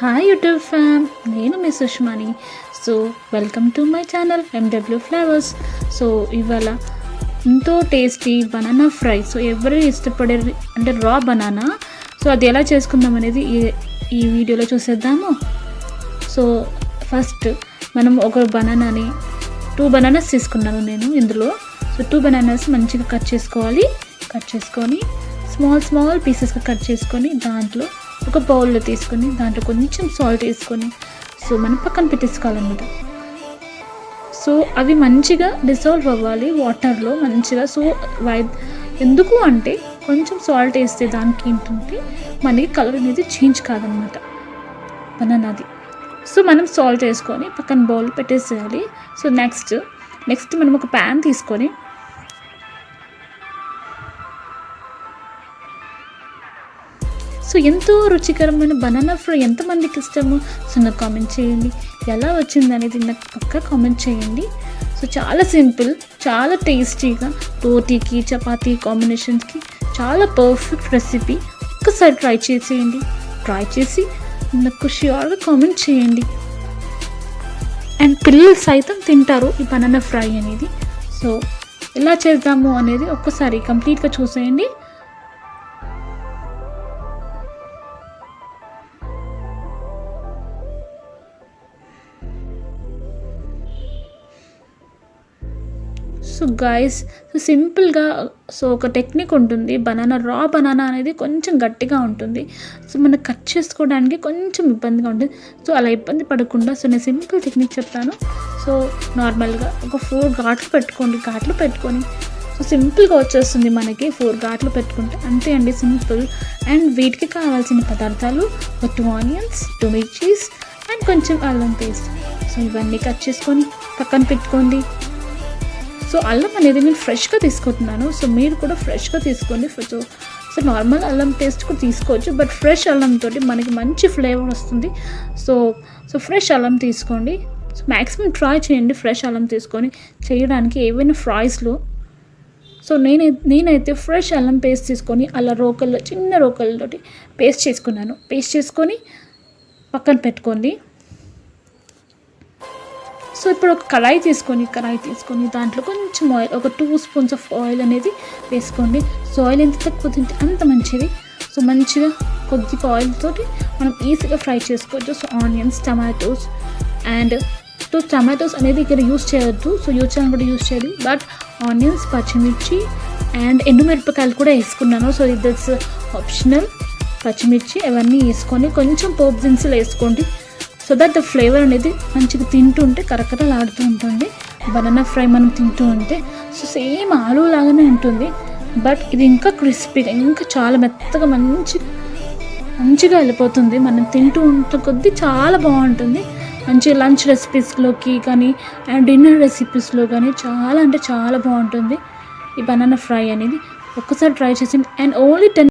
Hi YouTube fam నేను మీ సుష్మాని. So welcome to my channel MW flavours so ఇవాళ ఎంతో టేస్టీ బనానా ఫ్రై సో ఎవరు ఇష్టపడే అంటే రా బనానా సో అది ఎలా చేసుకుందాం అనేది ఈ ఈ వీడియోలో చూసేద్దాము. సో ఫస్ట్ మనం ఒక బనానాని టూ బనానాస్ తీసుకున్నాను నేను ఇందులో. సో టూ బనానాస్ మంచిగా కట్ చేసుకోవాలి. కట్ చేసుకొని స్మాల్ స్మాల్ పీసెస్గా కట్ చేసుకొని దాంట్లో ఒక బౌల్లో తీసుకొని దాంట్లో కొంచెం సాల్ట్ వేసుకొని సో మనం పక్కన పెట్టేసుకోవాలన్నమాట. సో అవి మంచిగా డిసాల్వ్ అవ్వాలి వాటర్లో మంచిగా. సో వై ఎందుకు అంటే కొంచెం సాల్ట్ వేస్తే దానికి ఏంటంటే మనకి కలర్ అనేది చేంజ్ కాదనమాట బనానాది. సో మనం సాల్ట్ వేసుకొని పక్కన బౌల్ పెట్టేసేయాలి. సో నెక్స్ట్ నెక్స్ట్ మనం ఒక ప్యాన్ తీసుకొని సో ఎంతో రుచికరమైన బనానా ఫ్రై ఎంతమందికి ఇష్టము? సో నాకు కామెంట్ చేయండి. ఎలా వచ్చింది అనేది నాకు పక్కా కామెంట్ చేయండి. సో చాలా సింపుల్ చాలా టేస్టీగా రోటీకి చపాతీ కాంబినేషన్స్కి చాలా పర్ఫెక్ట్ రెసిపీ. ఒక్కసారి ట్రై చేసేయండి. ట్రై చేసి నాకు ష్యూర్గా కామెంట్ చేయండి. అండ్ పిల్లలు సైతం తింటారు ఈ బనానా ఫ్రై అనేది. సో ఎలా చేద్దాము అనేది ఒక్కసారి కంప్లీట్గా చూసేయండి. సో గాయస్ సో సింపుల్గా సో ఒక టెక్నిక్ ఉంటుంది. బనానా రా బనానా అనేది కొంచెం గట్టిగా ఉంటుంది. సో మనకు కట్ చేసుకోవడానికి కొంచెం ఇబ్బందిగా ఉంటుంది. సో అలా ఇబ్బంది పడకుండా సో నేను సింపుల్ టెక్నిక్ చెప్తాను. సో నార్మల్గా ఒక ఫోర్ ఘాట్లు పెట్టుకోండి. ఘాట్లు పెట్టుకొని సో సింపుల్గా వచ్చేస్తుంది మనకి ఫోర్ ఘాట్లు పెట్టుకుంటే. అంతే అండి సింపుల్ అండ్ వీటికి కావాల్సిన పదార్థాలు ఒక టూ ఆనియన్స్ టూ మిర్చీస్ అండ్ కొంచెం అల్లం పేస్ట్. సో ఇవన్నీ కట్ చేసుకొని పక్కన పెట్టుకోండి. సో అల్లం అనేది నేను ఫ్రెష్గా తీసుకుంటున్నాను. సో మీరు కూడా ఫ్రెష్గా తీసుకోండి. సో సో నార్మల్ అల్లం టేస్ట్ కూడా తీసుకోవచ్చు. బట్ ఫ్రెష్ అల్లంతో మనకి మంచి ఫ్లేవర్ వస్తుంది. సో సో ఫ్రెష్ అల్లం తీసుకోండి. సో మ్యాక్సిమం ట్రై చేయండి ఫ్రెష్ అల్లం తీసుకొని. చేయడానికి ఏవైనా ఫ్రైస్లో. సో నేనైతే నేనైతే ఫ్రెష్ అల్లం పేస్ట్ తీసుకొని అలా రోకల్లో చిన్న రోకలతోటి పేస్ట్ చేసుకున్నాను. పేస్ట్ చేసుకొని పక్కన పెట్టుకోండి. సో ఇప్పుడు ఒక కళాయి తీసుకొని కళాయి తీసుకొని దాంట్లో కొంచెం ఆయిల్ ఒక టూ స్పూన్స్ ఆఫ్ ఆయిల్ అనేది వేసుకోండి. సో ఆయిల్ ఎంత తక్కువ తింటే అంత మంచిది. సో మంచిగా కొద్దిగా ఆయిల్ తోటి మనం ఈజీగా ఫ్రై చేసుకోవచ్చు. So onions tomatoes and so tomatoes అనేది ఇక్కడ యూస్ చేయొద్దు. సో యూజ్ చేయాలని కూడా యూస్ చేయాలి. బట్ ఆనియన్స్ పచ్చిమిర్చి అండ్ ఎండుమిరపకాయలు కూడా వేసుకున్నాను. సో ఇది ఆప్షనల్ పచ్చిమిర్చి అవన్నీ వేసుకొని కొంచెం పోపు దినుసులు వేసుకోండి. సో దట్ ద ఫ్లేవర్ అనేది మంచిగా తింటూ ఉంటే కరకరలాడుతూ ఉంటుంది. బనానా ఫ్రై మనం తింటూ ఉంటే సో సేమ్ ఆలు లాగానే ఉంటుంది. బట్ ఇది ఇంకా క్రిస్పీగా ఇంకా చాలా మెత్తగా మంచి మంచిగా వెళ్ళిపోతుంది. మనం తింటూ ఉంటే కొద్దీ చాలా బాగుంటుంది. మంచి లంచ్ రెసిపీస్లోకి కానీ అండ్ డిన్నర్ రెసిపీస్లో కానీ చాలా అంటే చాలా బాగుంటుంది. ఈ బనానా ఫ్రై అనేది ఒక్కసారి ట్రై చేసింది అండ్ ఓన్లీ టెన్